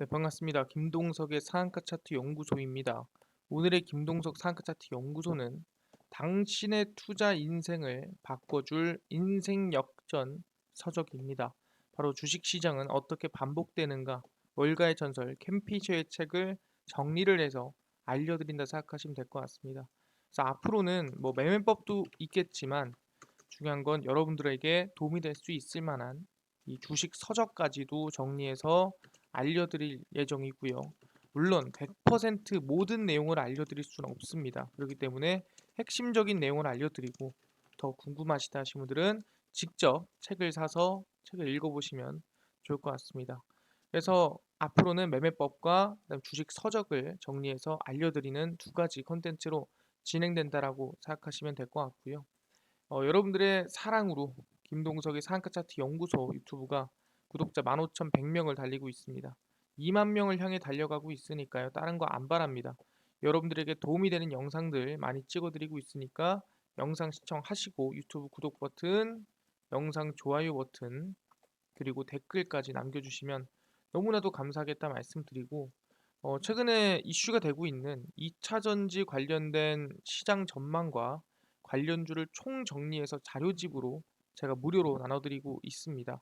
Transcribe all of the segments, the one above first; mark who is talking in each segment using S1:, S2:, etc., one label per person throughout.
S1: 네, 반갑습니다. 김동석의 상한가 차트 연구소입니다. 오늘의 김동석 상한가 차트 연구소는 당신의 투자 인생을 바꿔줄 인생 역전 서적입니다. 바로 주식시장은 어떻게 반복되는가 월가의 전설 캠피셔의 책을 정리를 해서 알려드린다 생각하시면 될 것 같습니다. 그래서 앞으로는 뭐 매매법도 있겠지만 중요한 건 여러분들에게 도움이 될 수 있을 만한 이 주식 서적까지도 정리해서 알려드릴 예정이고요. 물론 100% 모든 내용을 알려드릴 수는 없습니다. 그렇기 때문에 핵심적인 내용을 알려드리고 더 궁금하시다 하신 분들은 직접 책을 사서 책을 읽어보시면 좋을 것 같습니다. 그래서 앞으로는 매매법과 주식 서적을 정리해서 알려드리는 두 가지 컨텐츠로 진행된다라고 생각하시면 될 것 같고요. 어, 여러분들의 사랑으로 김동석의 상한가 차트 연구소 유튜브가 구독자 15,100명을 달리고 있습니다. 2만 명을 향해 달려가고 있으니까요. 다른 거 안 바랍니다. 여러분들에게 도움이 되는 영상들 많이 찍어드리고 있으니까 영상 시청하시고 유튜브 구독 버튼, 영상 좋아요 버튼, 그리고 댓글까지 남겨주시면 너무나도 감사하겠다 말씀드리고 어, 최근에 이슈가 되고 있는 2차 전지 관련된 시장 전망과 관련주를 총 정리해서 자료집으로 제가 무료로 나눠드리고 있습니다.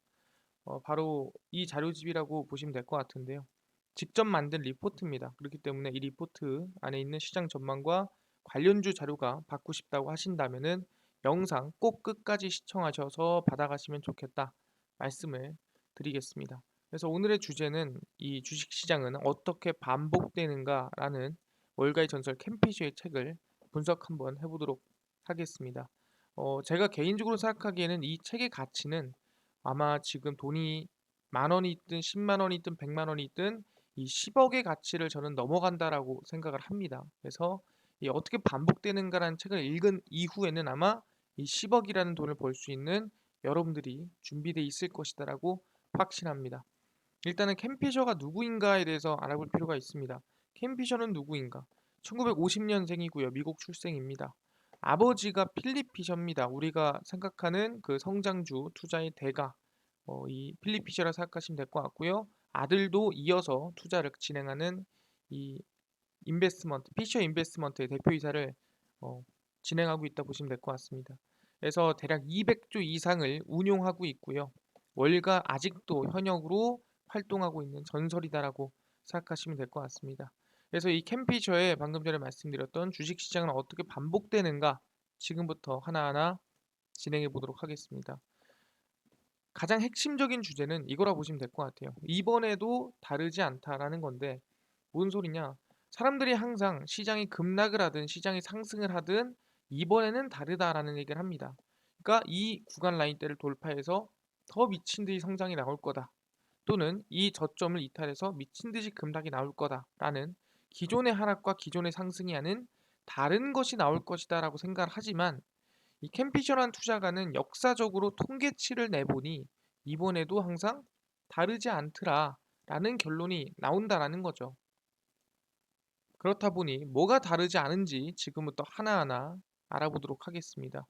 S1: 어, 바로 이 자료집이라고 보시면 될 것 같은데요. 직접 만든 리포트입니다. 그렇기 때문에 이 리포트 안에 있는 시장 전망과 관련주 자료가 받고 싶다고 하신다면은 영상 꼭 끝까지 시청하셔서 받아가시면 좋겠다 말씀을 드리겠습니다. 그래서 오늘의 주제는 이 주식시장은 어떻게 반복되는가라는 월가의 전설 캠피쇼의 책을 분석 한번 해보도록 하겠습니다. 어, 제가 개인적으로 생각하기에는 이 책의 가치는 아마 지금 돈이 만 원이 있든 10만 원이 있든 100만 원이 있든 이 10억의 가치를 저는 넘어간다라고 생각을 합니다. 그래서 이 어떻게 반복되는가라는 책을 읽은 이후에는 아마 이 10억이라는 돈을 벌 수 있는 여러분들이 준비되어 있을 것이다라고 확신합니다. 일단은 캠피셔가 누구인가에 대해서 알아볼 필요가 있습니다. 캠피셔는 누구인가? 1950년생이고요. 미국 출생입니다. 아버지가 필립 피셔입니다. 우리가 생각하는 그 성장주 투자의 대가 어, 이 필립 피셔라 생각하시면 될 것 같고요. 아들도 이어서 투자를 진행하는 이 인베스먼트 피셔 인베스먼트의 대표이사를 어, 진행하고 있다 보시면 될 것 같습니다. 그래서 대략 200조 이상을 운용하고 있고요. 월가 아직도 현역으로 활동하고 있는 전설이다라고 생각하시면 될 것 같습니다. 그래서 이 캠피셔에 방금 전에 말씀드렸던 주식시장은 어떻게 반복되는가 지금부터 하나하나 진행해 보도록 하겠습니다. 가장 핵심적인 주제는 이거라 보시면 될 것 같아요. 이번에도 다르지 않다라는 건데 뭔 소리냐? 사람들이 항상 시장이 급락을 하든 시장이 상승을 하든 이번에는 다르다라는 얘기를 합니다. 그러니까 이 구간 라인대를 돌파해서 더 미친 듯이 성장이 나올 거다. 또는 이 저점을 이탈해서 미친 듯이 급락이 나올 거다라는 기존의 하락과 기존의 상승이 아닌 다른 것이 나올 것이다 라고 생각을 하지만 이 캠피셔란 투자가는 역사적으로 통계치를 내보니 이번에도 항상 다르지 않더라 라는 결론이 나온다라는 거죠. 그렇다 보니 뭐가 다르지 않은지 지금부터 하나하나 알아보도록 하겠습니다.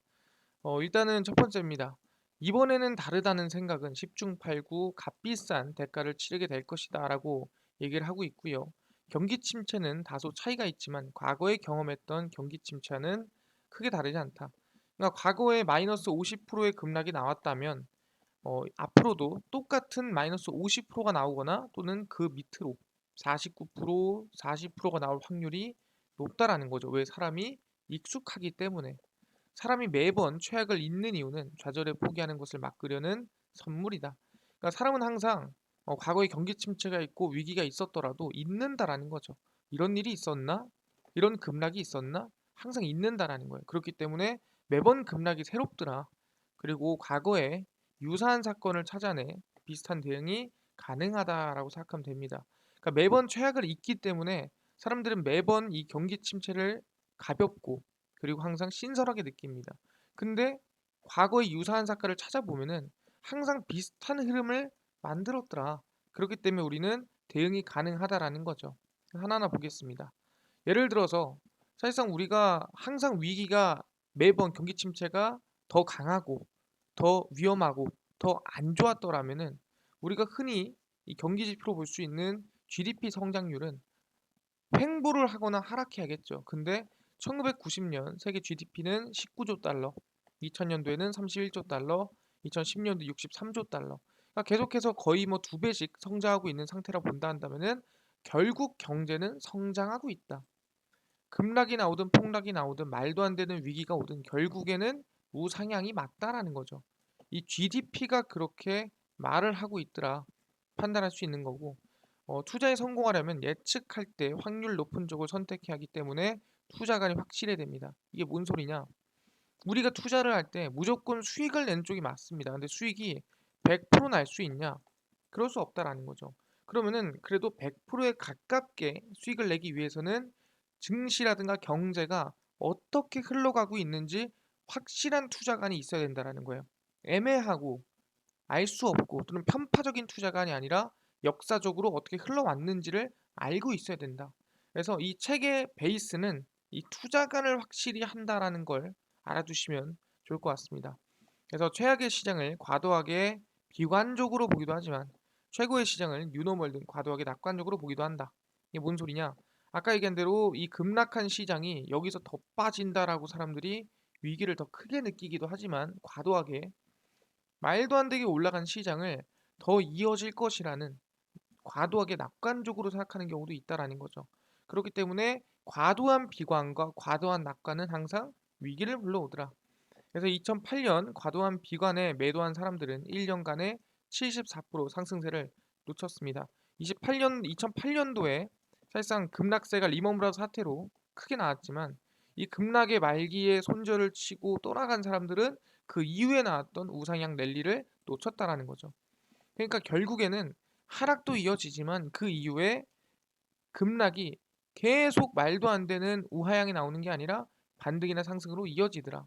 S1: 어, 일단은 첫 번째입니다. 이번에는 다르다는 생각은 10중 8구 값비싼 대가를 치르게 될 것이다 라고 얘기를 하고 있고요. 경기 침체는 다소 차이가 있지만 과거에 경험했던 경기 침체는 크게 다르지 않다. 그러니까 과거에 마이너스 50%의 급락이 나왔다면 어, 앞으로도 똑같은 마이너스 50%가 나오거나 또는 그 밑으로 49%, 40%가 나올 확률이 높다라는 거죠. 왜 사람이 익숙하기 때문에 사람이 매번 최악을 잊는 이유는 좌절에 포기하는 것을 막으려는 선물이다. 그러니까 사람은 항상 어, 과거에 경기 침체가 있고 위기가 있었더라도 있는다라는 거죠. 이런 일이 있었나? 이런 급락이 있었나? 항상 있는다라는 거예요. 그렇기 때문에 매번 급락이 새롭더라. 그리고 과거에 유사한 사건을 찾아내 비슷한 대응이 가능하다라고 생각하면 됩니다. 그러니까 매번 최악을 잊기 때문에 사람들은 매번 이 경기 침체를 가볍고 그리고 항상 신선하게 느낍니다. 근데 과거의 유사한 사건을 찾아보면은 항상 비슷한 흐름을 만들었더라. 그렇기 때문에 우리는 대응이 가능하다라는 거죠. 하나하나 보겠습니다. 예를 들어서 사실상 우리가 항상 위기가 매번 경기 침체가 더 강하고 더 위험하고 더 안 좋았더라면은 우리가 흔히 이 경기 지표로 볼 수 있는 GDP 성장률은 횡보를 하거나 하락해야겠죠. 근데 1990년 세계 GDP는 19조 달러, 2000년도에는 31조 달러, 2010년도 63조 달러. 그러니까 계속해서 거의 뭐 두 배씩 성장하고 있는 상태라 본다 한다면은 결국 경제는 성장하고 있다. 급락이 나오든 폭락이 나오든 말도 안 되는 위기가 오든 결국에는 우상향이 맞다라는 거죠. 이 GDP가 그렇게 말을 하고 있더라 판단할 수 있는 거고 어, 투자에 성공하려면 예측할 때 확률 높은 쪽을 선택해야 하기 때문에 투자관이 확실해야 됩니다. 이게 뭔 소리냐? 우리가 투자를 할 때 무조건 수익을 낸 쪽이 맞습니다. 근데 수익이 100%날 수 있냐? 그럴 수 없다라는 거죠. 그러면은 그래도 100%에 가깝게 수익을 내기 위해서는 증시라든가 경제가 어떻게 흘러가고 있는지 확실한 투자관이 있어야 된다라는 거예요. 애매하고 알 수 없고 또는 편파적인 투자관이 아니라 역사적으로 어떻게 흘러왔는지를 알고 있어야 된다. 그래서 이 책의 베이스는 이 투자관을 확실히 한다라는 걸 알아두시면 좋을 것 같습니다. 그래서 최악의 시장을 과도하게 비관적으로 보기도 하지만 최고의 시장을 뉴노멀 등 과도하게 낙관적으로 보기도 한다. 이게 뭔 소리냐? 아까 얘기한 대로 이 급락한 시장이 여기서 더 빠진다라고 사람들이 위기를 더 크게 느끼기도 하지만 과도하게 말도 안 되게 올라간 시장을 더 이어질 것이라는 과도하게 낙관적으로 생각하는 경우도 있다라는 거죠. 그렇기 때문에 과도한 비관과 과도한 낙관은 항상 위기를 불러오더라. 그래서 2008년 과도한 비관에 매도한 사람들은 1년간에 74% 상승세를 놓쳤습니다. 28년 2008년도에 사실상 급락세가 리먼 브라더 사태로 크게 나왔지만 이 급락의 말기에 손절을 치고 떠나간 사람들은 그 이후에 나왔던 우상향 랠리를 놓쳤다라는 거죠. 그러니까 결국에는 하락도 이어지지만 그 이후에 급락이 계속 말도 안 되는 우하향이 나오는 게 아니라 반등이나 상승으로 이어지더라.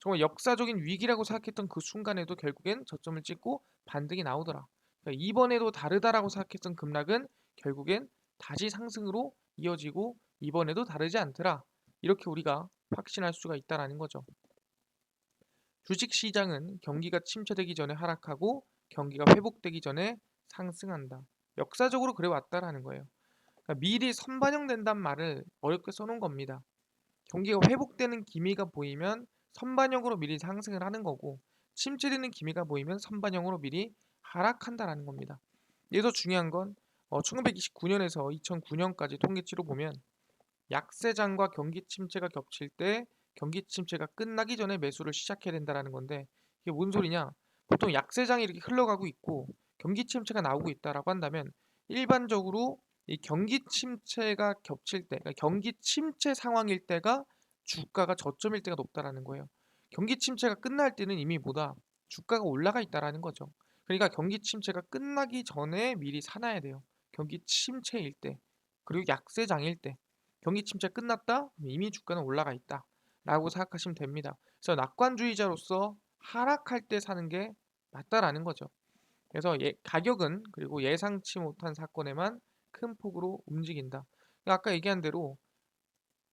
S1: 정말 역사적인 위기라고 생각했던 그 순간에도 결국엔 저점을 찍고 반등이 나오더라. 그러니까 이번에도 다르다라고 생각했던 급락은 결국엔 다시 상승으로 이어지고 이번에도 다르지 않더라. 이렇게 우리가 확신할 수가 있다라는 거죠. 주식 시장은 경기가 침체되기 전에 하락하고 경기가 회복되기 전에 상승한다. 역사적으로 그래 왔다라는 거예요. 그러니까 미리 선반영된단 말을 어렵게 써놓은 겁니다. 경기가 회복되는 기미가 보이면 선반영으로 미리 상승을 하는 거고 침체되는 기미가 보이면 선반영으로 미리 하락한다라는 겁니다. 여기서 중요한 건 어, 1929년에서 2009년까지 통계치로 보면 약세장과 경기 침체가 겹칠 때 경기 침체가 끝나기 전에 매수를 시작해야 된다라는 건데 이게 뭔 소리냐? 보통 약세장이 이렇게 흘러가고 있고 경기 침체가 나오고 있다라고 한다면 일반적으로 이 경기 침체가 겹칠 때, 그러니까 경기 침체 상황일 때가 주가가 저점일 때가 높다라는 거예요. 경기 침체가 끝날 때는 이미 뭐다 주가가 올라가 있다라는 거죠. 그러니까 경기 침체가 끝나기 전에 미리 사놔야 돼요. 경기 침체일 때, 그리고 약세장일 때, 경기 침체 끝났다 이미 주가는 올라가 있다라고 생각하시면 됩니다. 그래서 낙관주의자로서 하락할 때 사는 게 맞다라는 거죠. 그래서 예, 가격은 그리고 예상치 못한 사건에만 큰 폭으로 움직인다. 아까 얘기한 대로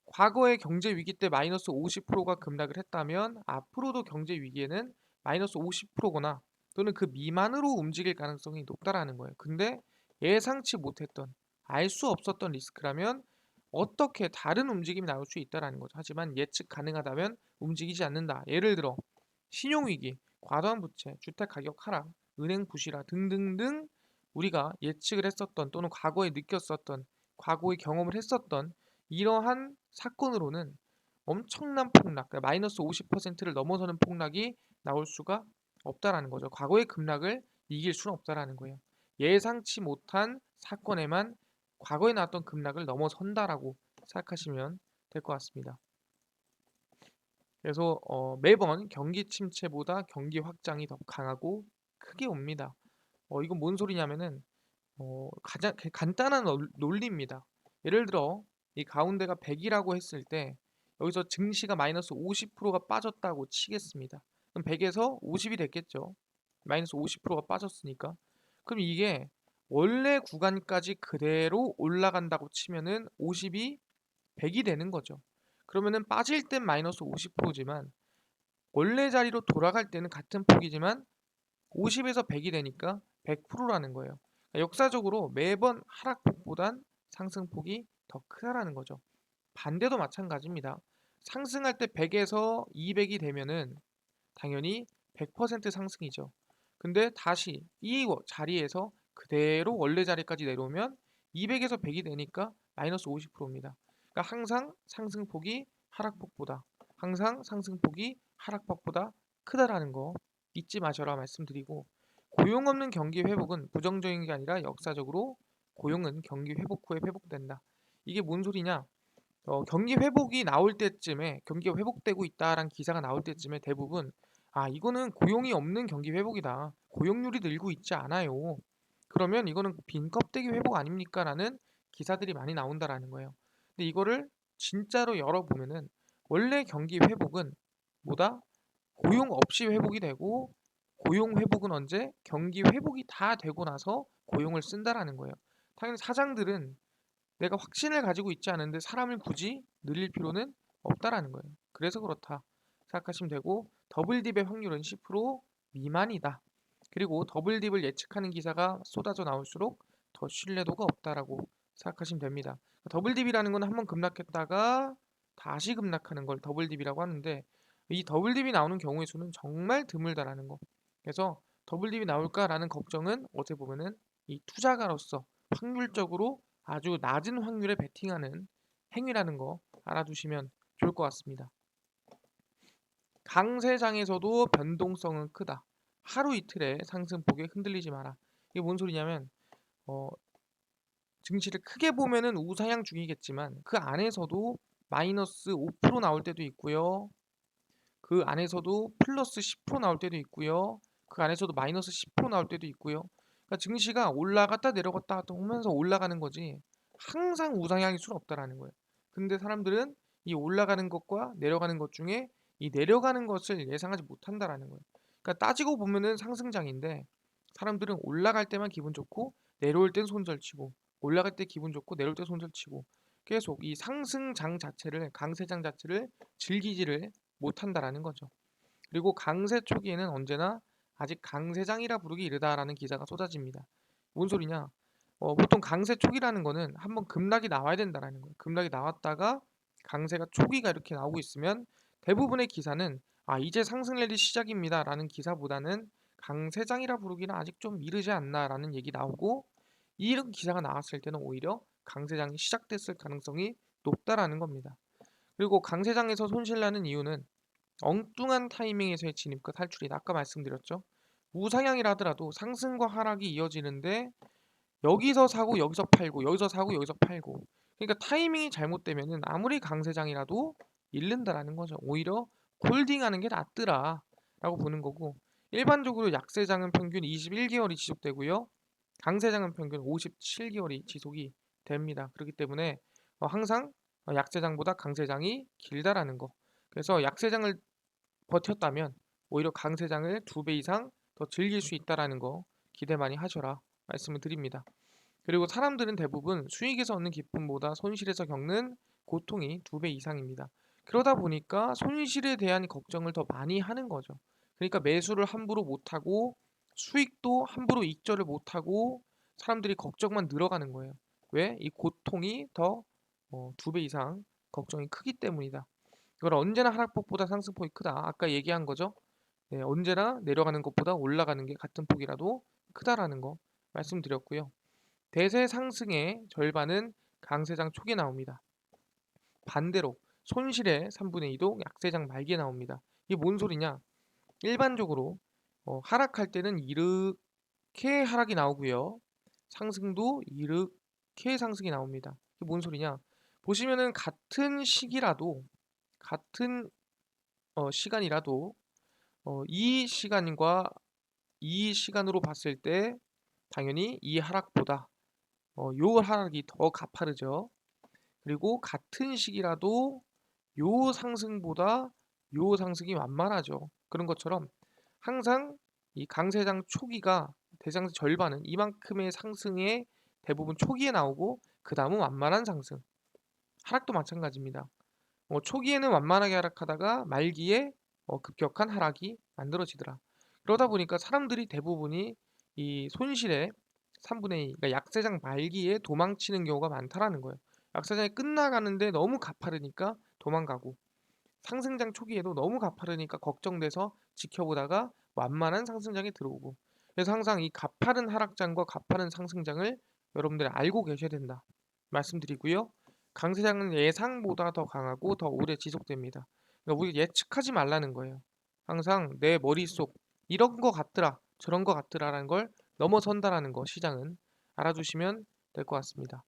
S1: 과거의 경제 위기 때 마이너스 50%가 급락을 했다면 앞으로도 경제 위기에는 마이너스 50%거나 또는 그 미만으로 움직일 가능성이 높다라는 거예요. 근데 예상치 못했던 알 수 없었던 리스크라면 어떻게 다른 움직임이 나올 수 있다라는 거죠. 하지만 예측 가능하다면 움직이지 않는다. 예를 들어 신용 위기, 과도한 부채, 주택 가격 하락, 은행 부실화 등등등 우리가 예측을 했었던 또는 과거에 느꼈었던 과거의 경험을 했었던 이러한 사건으로는 엄청난 폭락, 그러니까 마이너스 50%를 넘어서는 폭락이 나올 수가 없다라는 거죠. 과거의 급락을 이길 수는 없다라는 거예요. 예상치 못한 사건에만 과거에 나왔던 급락을 넘어선다라고 생각하시면 될 것 같습니다. 그래서 어, 매번 경기 침체보다 경기 확장이 더 강하고 크게 옵니다. 어, 이건 뭔 소리냐면은 어, 가장 간단한 논리입니다. 예를 들어 이 가운데가 100이라고 했을 때 여기서 증시가 마이너스 50%가 빠졌다고 치겠습니다. 그럼 100에서 50이 됐겠죠. 마이너스 50%가 빠졌으니까. 그럼 이게 원래 구간까지 그대로 올라간다고 치면은 50이 100이 되는 거죠. 그러면은 빠질 땐 마이너스 50%지만 원래 자리로 돌아갈 때는 같은 폭이지만 50에서 100이 되니까 100%라는 거예요. 그러니까 역사적으로 매번 하락 하락폭보단 상승폭이 더 크다라는 거죠. 반대도 마찬가지입니다. 상승할 때 100에서 200이 되면은 당연히 100% 상승이죠. 근데 다시 이 워- 자리에서 그대로 원래 자리까지 내려오면 200에서 100이 되니까 마이너스 50%입니다. 그러니까 항상 상승폭이 하락폭보다 항상 상승폭이 하락폭보다 크다라는 거 잊지 마셔라 말씀드리고 고용 없는 경기 회복은 부정적인 게 아니라 역사적으로 고용은 경기 회복 후에 회복된다. 이게 뭔 소리냐? 어, 경기 회복이 나올 때쯤에 경기가 회복되고 있다라는 기사가 나올 때쯤에 대부분 아 이거는 고용이 없는 경기 회복이다. 고용률이 늘고 있지 않아요. 그러면 이거는 빈 껍데기 회복 아닙니까?라는 기사들이 많이 나온다라는 거예요. 근데 이거를 진짜로 열어보면은 원래 경기 회복은 뭐다? 고용 없이 회복이 되고 고용 회복은 언제? 경기 회복이 다 되고 나서 고용을 쓴다라는 거예요. 당연히 사장들은 내가 확신을 가지고 있지 않은데 사람을 굳이 늘릴 필요는 없다라는 거예요. 그래서 그렇다 생각하시면 되고 더블 딥의 확률은 10% 미만이다. 그리고 더블 딥을 예측하는 기사가 쏟아져 나올수록 더 신뢰도가 없다라고 생각하시면 됩니다. 더블 딥이라는 건 한번 급락했다가 다시 급락하는 걸 더블 딥이라고 하는데 이 더블 딥이 나오는 경우의 수는 정말 드물다라는 거. 그래서 더블 딥이 나올까라는 걱정은 어떻게 보면은 이 투자가로서 확률적으로 아주 낮은 확률에 베팅하는 행위라는 거 알아두시면 좋을 것 같습니다. 강세장에서도 변동성은 크다. 하루 이틀의 상승폭에 흔들리지 마라. 이게 뭔 소리냐면 어, 증시를 크게 보면은 우상향 중이겠지만 그 안에서도 마이너스 5% 나올 때도 있고요. 그 안에서도 플러스 10% 나올 때도 있고요. 그 안에서도 마이너스 10% 나올 때도 있고요. 그러니까 증시가 올라갔다 내려갔다 하면서 올라가는 거지 항상 우상향일 수는 없다라는 거예요. 근데 사람들은 이 올라가는 것과 내려가는 것 중에 이 내려가는 것을 예상하지 못한다라는 거예요. 그러니까 따지고 보면은 상승장인데 사람들은 올라갈 때만 기분 좋고 내려올 땐 손절치고 올라갈 때 기분 좋고 내려올 때 손절치고 계속 이 상승장 자체를 강세장 자체를 즐기지를 못한다라는 거죠. 그리고 강세 초기에는 언제나 아직 강세장이라 부르기 이르다라는 기사가 쏟아집니다. 뭔 소리냐? 어, 보통 강세 초기라는 거는 한번 급락이 나와야 된다라는 거예요. 급락이 나왔다가 강세가 초기가 이렇게 나오고 있으면 대부분의 기사는 아 이제 상승 랠리 시작입니다라는 기사보다는 강세장이라 부르기는 아직 좀 이르지 않나라는 얘기 나오고 이런 기사가 나왔을 때는 오히려 강세장이 시작됐을 가능성이 높다라는 겁니다. 그리고 강세장에서 손실나는 이유는 엉뚱한 타이밍에서의 진입과 탈출이다. 아까 말씀드렸죠. 우상향이라 하더라도 상승과 하락이 이어지는데 여기서 사고 여기서 팔고 여기서 사고 여기서 팔고 그러니까 타이밍이 잘못되면은 아무리 강세장이라도 잃는다라는 거죠. 오히려 홀딩하는 게 낫더라 라고 보는 거고 일반적으로 약세장은 평균 21개월이 지속되고요. 강세장은 평균 57개월이 지속이 됩니다. 그렇기 때문에 어, 항상 어, 약세장보다 강세장이 길다라는 거. 그래서 약세장을 버텼다면 오히려 강세장을 두 배 이상 더 즐길 수 있다라는 거 기대 많이 하셔라 말씀을 드립니다. 그리고 사람들은 대부분 수익에서 얻는 기쁨보다 손실에서 겪는 고통이 두 배 이상입니다. 그러다 보니까 손실에 대한 걱정을 더 많이 하는 거죠. 그러니까 매수를 함부로 못하고 수익도 함부로 익절을 못하고 사람들이 걱정만 늘어가는 거예요. 왜? 이 고통이 더 두배 이상 걱정이 크기 때문이다. 이걸 언제나 하락폭보다 상승폭이 크다. 아까 얘기한 거죠. 네, 언제나 내려가는 것보다 올라가는 게 같은 폭이라도 크다라는 거 말씀드렸고요. 대세 상승의 절반은 강세장 초기에 나옵니다. 반대로 손실의 3분의 2도 약세장 말기에 나옵니다. 이게 뭔 소리냐? 일반적으로 어, 하락할 때는 이렇게 하락이 나오고요. 상승도 이렇게 상승이 나옵니다. 이게 뭔 소리냐? 보시면은 같은 시기라도 같은 어, 시간이라도 어, 이 시간과 이 시간으로 봤을 때 당연히 이 하락보다 어, 요 하락이 더 가파르죠. 그리고 같은 시기라도 요 상승보다 요 상승이 완만하죠. 그런 것처럼 항상 이 강세장 초기가 대상세 절반은 이만큼의 상승의 대부분 초기에 나오고 그 다음은 완만한 상승. 하락도 마찬가지입니다. 어, 초기에는 완만하게 하락하다가 말기에 어, 급격한 하락이 만들어지더라. 그러다 보니까 사람들이 대부분이 이 손실의 3분의 2. 그러니까 약세장 말기에 도망치는 경우가 많다라는 거예요. 약세장이 끝나가는데 너무 가파르니까 도망가고 상승장 초기에도 너무 가파르니까 걱정돼서 지켜보다가 완만한 상승장에 들어오고 그래서 항상 이 가파른 하락장과 가파른 상승장을 여러분들이 알고 계셔야 된다 말씀드리고요. 강세장은 예상보다 더 강하고 더 오래 지속됩니다. 그러니까 우리 예측하지 말라는 거예요. 항상 내 머릿속 이런 거 같더라 저런 거 같더라라는 걸 넘어선다라는 거 시장은 알아두시면 될 것 같습니다.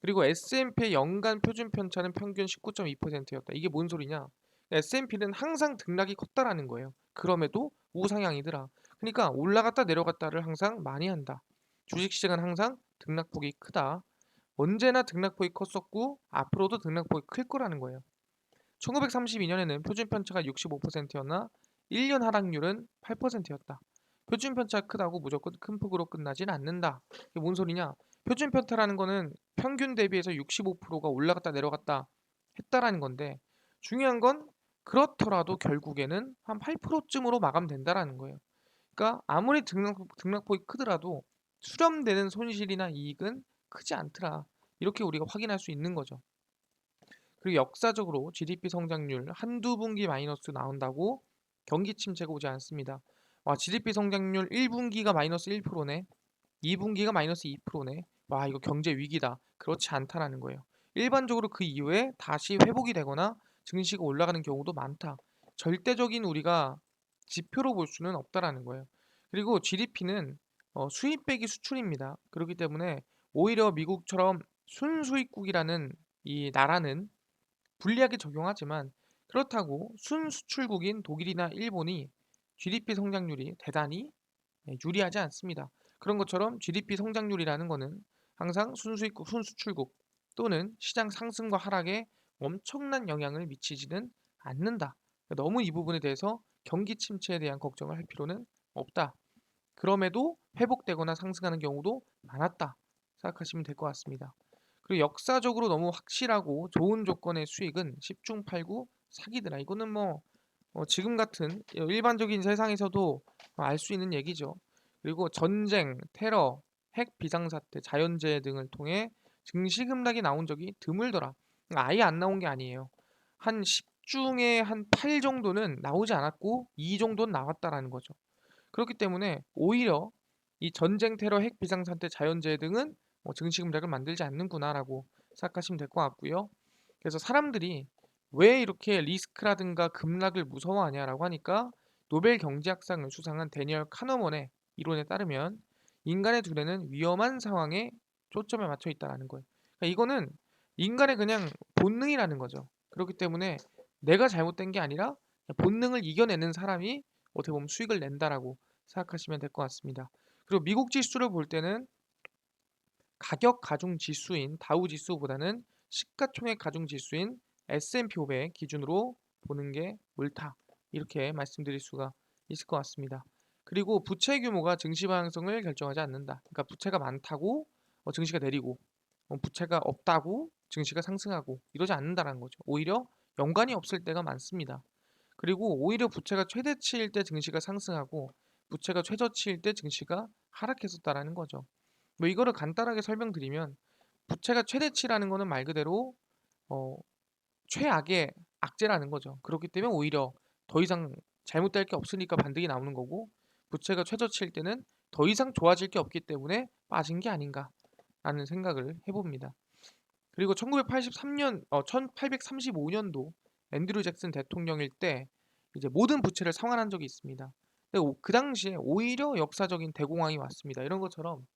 S1: 그리고 S&P 연간 표준 편차는 평균 19.2%였다. 이게 뭔 소리냐? S&P는 항상 등락이 컸다라는 거예요. 그럼에도 우상향이더라. 그러니까 올라갔다 내려갔다를 항상 많이 한다. 주식시장은 항상 등락폭이 크다. 언제나 등락폭이 컸었고 앞으로도 등락폭이 클 거라는 거예요. 1932년에는 표준 편차가 65%였나 1년 하락률은 8%였다. 표준 편차가 크다고 무조건 큰 폭으로 끝나진 않는다. 이게 뭔 소리냐? 표준 편차라는 거는 평균 대비해서 65%가 올라갔다 내려갔다 했다라는 건데 중요한 건 그렇더라도 결국에는 한 8%쯤으로 마감된다라는 거예요. 그러니까 아무리 등락, 등락폭이 크더라도 수렴되는 손실이나 이익은 크지 않더라. 이렇게 우리가 확인할 수 있는 거죠. 그리고 역사적으로 GDP 성장률 한두 분기 마이너스 나온다고 경기 침체가 오지 않습니다. 와, GDP 성장률 1분기가 마이너스 1%네. 2분기가 마이너스 2%네. 와, 이거 경제 위기다. 그렇지 않다라는 거예요. 일반적으로 그 이후에 다시 회복이 되거나 증시가 올라가는 경우도 많다. 절대적인 우리가 지표로 볼 수는 없다라는 거예요. 그리고 GDP는 어, 수입 빼기 수출입니다. 그렇기 때문에 오히려 미국처럼 순수입국이라는 이 나라는 불리하게 적용하지만 그렇다고 순수출국인 독일이나 일본이 GDP 성장률이 대단히 네, 유리하지 않습니다. 그런 것처럼 GDP 성장률이라는 것은 항상 순수입국, 순수출국 또는 시장 상승과 하락에 엄청난 영향을 미치지는 않는다. 너무 이 부분에 대해서 경기 침체에 대한 걱정을 할 필요는 없다. 그럼에도 회복되거나 상승하는 경우도 많았다. 생각하시면 될 것 같습니다. 그리고 역사적으로 너무 확실하고 좋은 조건의 수익은 10중 8구 사기더라. 이거는 뭐 어, 지금 같은 일반적인 세상에서도 알 수 있는 얘기죠. 그리고 전쟁, 테러, 핵 비상사태, 자연재해 등을 통해 증시 급락이 나온 적이 드물더라. 아예 안 나온 게 아니에요. 한 10중에 한 8 정도는 나오지 않았고 2 정도는 나왔다라는 거죠. 그렇기 때문에 오히려 이 전쟁, 테러, 핵 비상사태, 자연재해 등은 뭐 증시 급락을 만들지 않는구나라고 생각하시면 될 것 같고요. 그래서 사람들이 왜 이렇게 리스크라든가 급락을 무서워하냐라고 하니까 노벨 경제학상을 수상한 데니얼 카너먼의 이론에 따르면 인간의 두뇌는 위험한 상황에 초점에 맞춰 있다라는 거예요. 그러니까 이거는 인간의 그냥 본능이라는 거죠. 그렇기 때문에 내가 잘못된 게 아니라 본능을 이겨내는 사람이 어떻게 보면 수익을 낸다라고 생각하시면 될 것 같습니다. 그리고 미국 지수를 볼 때는 가격 가중 지수인 다우 지수보다는 시가총액 가중 지수인 S&P 500 기준으로 보는 게 옳다. 이렇게 말씀드릴 수가 있을 것 같습니다. 그리고 부채 규모가 증시 방향성을 결정하지 않는다. 그러니까 부채가 많다고 어, 증시가 내리고 어, 부채가 없다고 증시가 상승하고 이러지 않는다는 거죠. 오히려 연관이 없을 때가 많습니다. 그리고 오히려 부채가 최대치일 때 증시가 상승하고 부채가 최저치일 때 증시가 하락했었다라는 거죠. 뭐 이거를 간단하게 설명드리면 부채가 최대치라는 거는 말 그대로 어, 최악의 악재라는 거죠. 그렇기 때문에 오히려 더 이상 잘못될 게 없으니까 반등이 나오는 거고 부채가 최저치일 때는 더 이상 좋아질 게 없기 때문에 빠진 게 아닌가라는 생각을 해봅니다. 그리고 1983년, 어, 1835년도 앤드류 잭슨 대통령일 때 이제 모든 부채를 상환한 적이 있습니다. 그 당시에 오히려 역사적인 대공황이 왔습니다. 이런 것처럼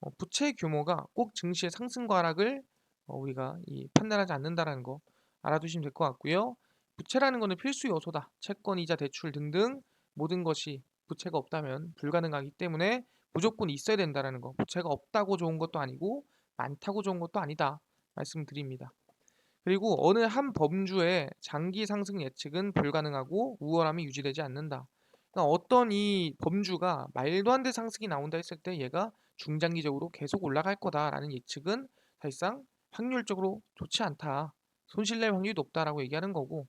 S1: 어, 부채 규모가 꼭 증시의 상승과 하락을 어, 우리가 이 판단하지 않는다라는 거 알아두시면 될 것 같고요. 부채라는 것은 필수 요소다. 채권, 이자, 대출 등등 모든 것이 부채가 없다면 불가능하기 때문에 무조건 있어야 된다라는 거. 부채가 없다고 좋은 것도 아니고 많다고 좋은 것도 아니다. 말씀드립니다. 그리고 어느 한 범주의 장기 상승 예측은 불가능하고 우월함이 유지되지 않는다. 그러니까 어떤 이 범주가 말도 안돼 상승이 나온다 했을 때 얘가 중장기적으로 계속 올라갈 거다라는 예측은 사실상 확률적으로 좋지 않다. 손실 낼 확률이 높다라고 얘기하는 거고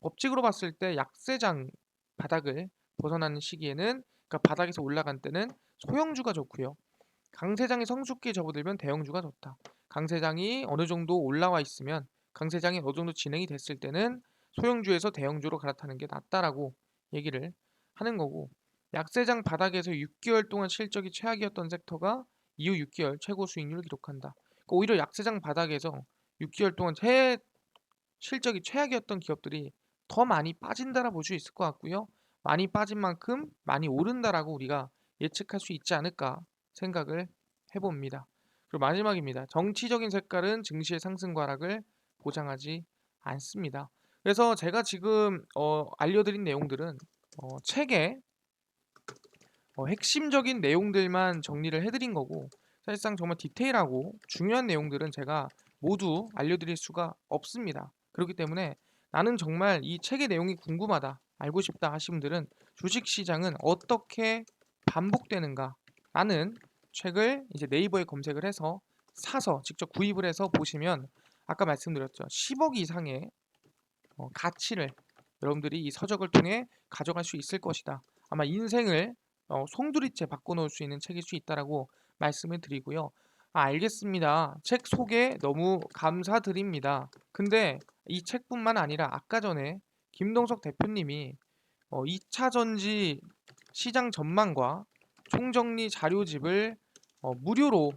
S1: 법칙으로 봤을 때 약세장 바닥을 벗어나는 시기에는 그러니까 바닥에서 올라간 때는 소형주가 좋고요. 강세장이 성숙기에 접어들면 대형주가 좋다. 강세장이 어느 정도 올라와 있으면 강세장이 어느 정도 진행이 됐을 때는 소형주에서 대형주로 갈아타는 게 낫다라고 얘기를 하는 거고 약세장 바닥에서 6개월 동안 실적이 최악이었던 섹터가 이후 6개월 최고 수익률을 기록한다. 그러니까 오히려 약세장 바닥에서 6개월 동안 최 실적이 최악이었던 기업들이 더 많이 빠진다라 볼 수 있을 것 같고요. 많이 빠진 만큼 많이 오른다라고 우리가 예측할 수 있지 않을까 생각을 해봅니다. 그리고 마지막입니다. 정치적인 색깔은 증시의 상승과 하락을 보장하지 않습니다. 그래서 제가 지금 어, 알려드린 내용들은 어, 책에 어, 핵심적인 내용들만 정리를 해드린 거고 사실상 정말 디테일하고 중요한 내용들은 제가 모두 알려드릴 수가 없습니다. 그렇기 때문에 나는 정말 이 책의 내용이 궁금하다, 알고 싶다 하시는 분들은 주식시장은 어떻게 반복되는가 라는 책을 이제 네이버에 검색을 해서 사서 직접 구입을 해서 보시면 아까 말씀드렸죠. 10억 이상의 어, 가치를 여러분들이 이 서적을 통해 가져갈 수 있을 것이다. 아마 인생을 어, 송두리째 바꿔놓을 수 있는 책일 수 있다라고 말씀을 드리고요. 아, 알겠습니다. 책 소개 너무 감사드립니다. 근데 이 책뿐만 아니라 아까 전에 김동석 대표님이 어, 2차 전지 시장 전망과 총정리 자료집을 어, 무료로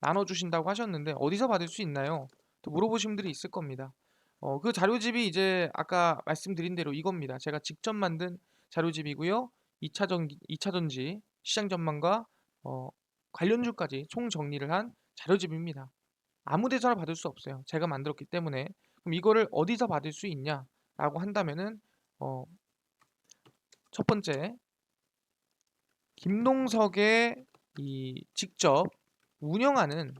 S1: 나눠주신다고 하셨는데 어디서 받을 수 있나요? 또 물어보신 분들이 있을 겁니다. 어, 그 자료집이 이제 아까 말씀드린 대로 이겁니다. 제가 직접 만든 자료집이고요. 2차 전 2차 전지 시장 전망과 어, 관련주까지 총 정리를 한 자료집입니다. 아무 데서나 받을 수 없어요. 제가 만들었기 때문에. 그럼 이거를 어디서 받을 수 있냐라고 한다면은 어, 첫 번째 김동석의 이 직접 운영하는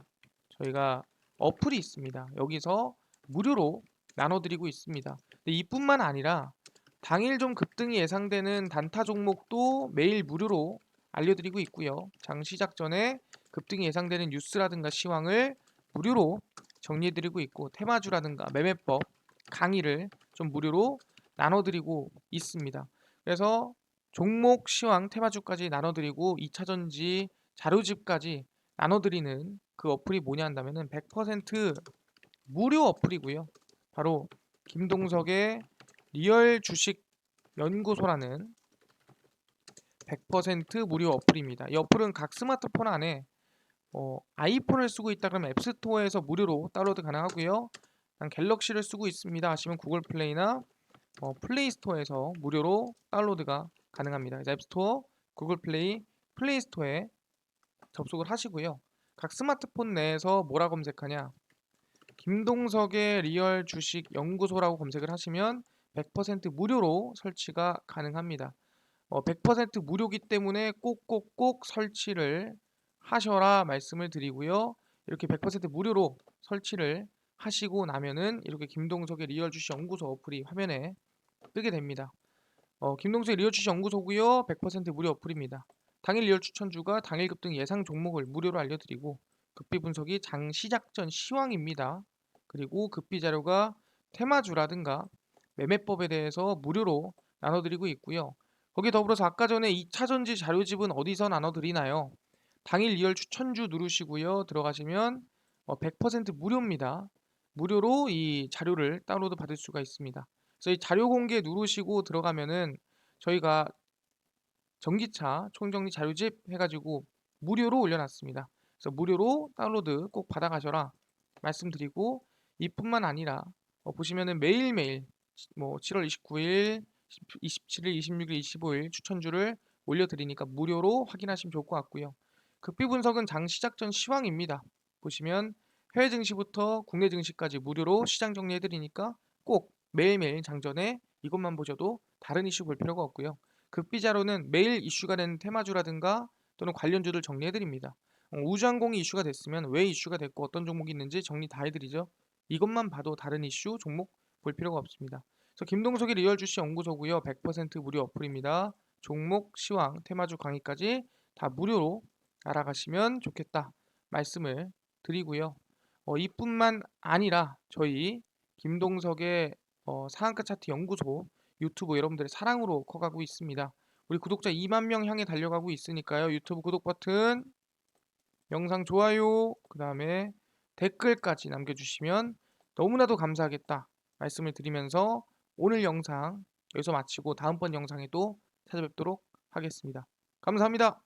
S1: 저희가 어플이 있습니다. 여기서 무료로 나눠드리고 있습니다. 이뿐만 아니라 당일 좀 급등이 예상되는 단타 종목도 매일 무료로 알려드리고 있고요. 장 시작 전에 급등이 예상되는 뉴스라든가 시황을 무료로 정리해드리고 있고 테마주라든가 매매법 강의를 좀 무료로 나눠드리고 있습니다. 그래서 종목, 시황, 테마주까지 나눠드리고 2차전지 자료집까지 나눠드리는 그 어플이 뭐냐 한다면은 100% 무료 어플이고요. 바로 김동석의 리얼 주식 연구소라는 100% 무료 어플입니다. 이 어플은 각 스마트폰 안에 어, 아이폰을 쓰고 있다 그러면 앱스토어에서 무료로 다운로드 가능하고요. 난 갤럭시를 쓰고 있습니다 하시면 구글 플레이나 어, 플레이 스토어에서 무료로 다운로드가 가능합니다. 앱스토어, 구글 플레이, 플레이 스토어에 접속을 하시고요. 각 스마트폰 내에서 뭐라 검색하냐? 김동석의 리얼 주식 연구소라고 검색을 하시면 100% 무료로 설치가 가능합니다. 어, 100% 무료기 때문에 꼭꼭꼭 설치를 하셔라 말씀을 드리고요. 이렇게 100% 무료로 설치를 하시고 나면은 이렇게 김동석의 리얼 주식 연구소 어플이 화면에 뜨게 됩니다. 어, 김동석의 리얼 주식 연구소고요. 100% 무료 어플입니다. 당일 리얼 추천주가 당일 급 등 예상 종목을 무료로 알려드리고 급비 분석이 장 시작 전 시황입니다. 그리고 급비 자료가 테마주라든가 매매법에 대해서 무료로 나눠드리고 있고요. 거기 더불어서 아까 전에 2차전지 자료집은 어디서 나눠드리나요? 당일 리얼 추천주 누르시고요. 들어가시면 100% 무료입니다. 무료로 이 자료를 다운로드 받을 수가 있습니다. 그래서 이 자료 공개 누르시고 들어가면은 저희가 전기차 총정리 자료집 해가지고 무료로 올려놨습니다. 그래서 무료로 다운로드 꼭 받아가셔라 말씀드리고 이뿐만 아니라 어, 보시면은 매일매일 뭐 7월 29일, 27일, 26일, 25일 추천주를 올려드리니까 무료로 확인하시면 좋을 것 같고요. 급비 분석은 장 시작 전 시황입니다. 보시면 해외 증시부터 국내 증시까지 무료로 시장 정리해드리니까 꼭 매일매일 장전에 이것만 보셔도 다른 이슈 볼 필요가 없고요. 급비자로는 매일 이슈가 되는 테마주라든가 또는 관련주를 정리해드립니다. 어, 우주항공이 이슈가 됐으면 왜 이슈가 됐고 어떤 종목이 있는지 정리 다 해드리죠. 이것만 봐도 다른 이슈, 종목 볼 필요가 없습니다. 그래서 김동석의 리얼 주식 연구소고요. 100% 무료 어플입니다. 종목, 시황, 테마주 강의까지 다 무료로 알아가시면 좋겠다 말씀을 드리고요. 어, 이뿐만 아니라 저희 김동석의 어, 상한가 차트 연구소 유튜브 여러분들의 사랑으로 커가고 있습니다. 우리 구독자 2만 명 향해 달려가고 있으니까요. 유튜브 구독 버튼 영상 좋아요, 그 다음에 댓글까지 남겨주시면 너무나도 감사하겠다 말씀을 드리면서 오늘 영상 여기서 마치고 다음번 영상에도 찾아뵙도록 하겠습니다. 감사합니다.